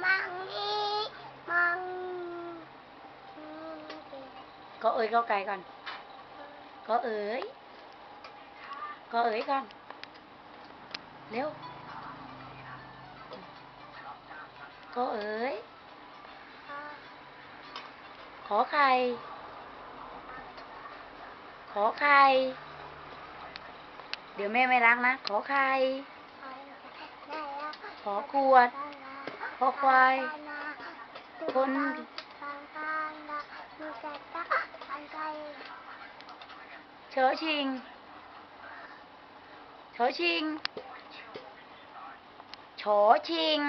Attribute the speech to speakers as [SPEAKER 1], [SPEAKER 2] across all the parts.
[SPEAKER 1] măng, có ơi có cái
[SPEAKER 2] con. Có ơi. Có ơi con. Nếu có ơi. Có khai. Có khai. Điều mẹ mẹ đang nát có khai. Có cuột เร็ว ก็เอ๋ย ขอไข่ ขอไข่ เดี๋ยวแม่ไม่รักนะ ขอไข่ ขอขวด ขอควาย คน เชอชิงเชอชิงโฉชิง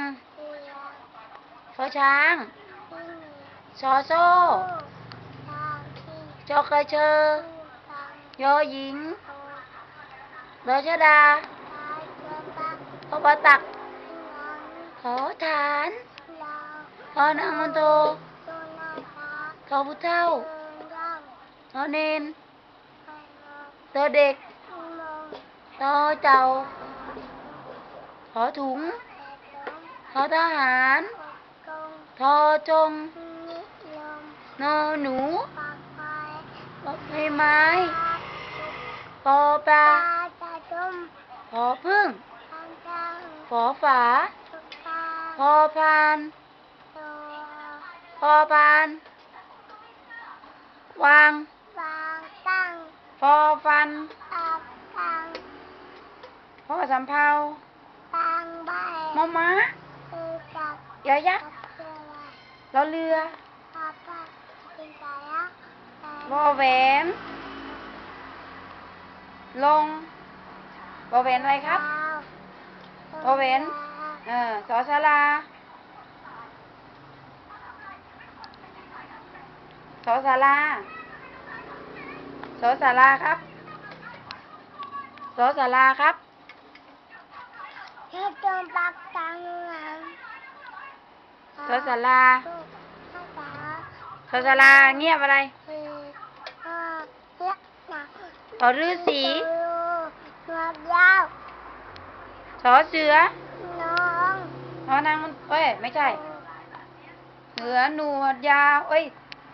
[SPEAKER 2] ชอช้าง ซอโซ่ จอกระเชอ ยอหญิงรอชดาพอปตัก ขอฐานพอนางมันโตขอผู้เท่าทอเนนเตอเด็กตอเจ้าขอถุงขอทหารทอจงนอหนูปอใบไม้ปอปลาขอพึ่งขอฝา พอพานพอพานวางพอฟันพอสำเภามอม้ายอยักษ์รอเรือวอแหวนลงวอแหวนอะไรครับวอแหวน เออสอสาราสอสาราสอสาราครับสอสาราครับสอสาราสอสาราเงียบอะไรสอฤาษี
[SPEAKER 1] นวดยาว
[SPEAKER 2] สอเสือ
[SPEAKER 1] น้อง
[SPEAKER 2] นอนางมันเอ้ย ไม่ใช่ เสือหนวดยาว เอ้ย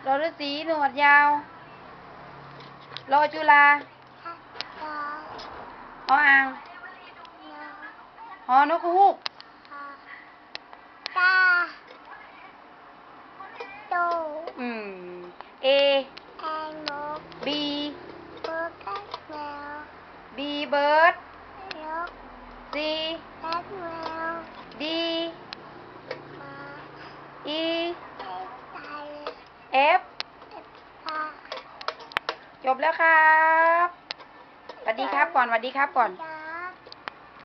[SPEAKER 2] รอฤาษีหนวดยาว รอจุฬา
[SPEAKER 1] ตา
[SPEAKER 2] หออ่าง หอนกฮูก
[SPEAKER 1] ตาโต
[SPEAKER 2] อืม เอ
[SPEAKER 1] แอนโม
[SPEAKER 2] บี
[SPEAKER 1] เบิร์กแมว
[SPEAKER 2] บีเบิร์ด
[SPEAKER 1] นก
[SPEAKER 2] ซี เอฟ
[SPEAKER 1] เอ็ดปลา
[SPEAKER 2] จบแล้วครับสวัสดีครับก่อนสวัสดีครับก่อน
[SPEAKER 1] ดา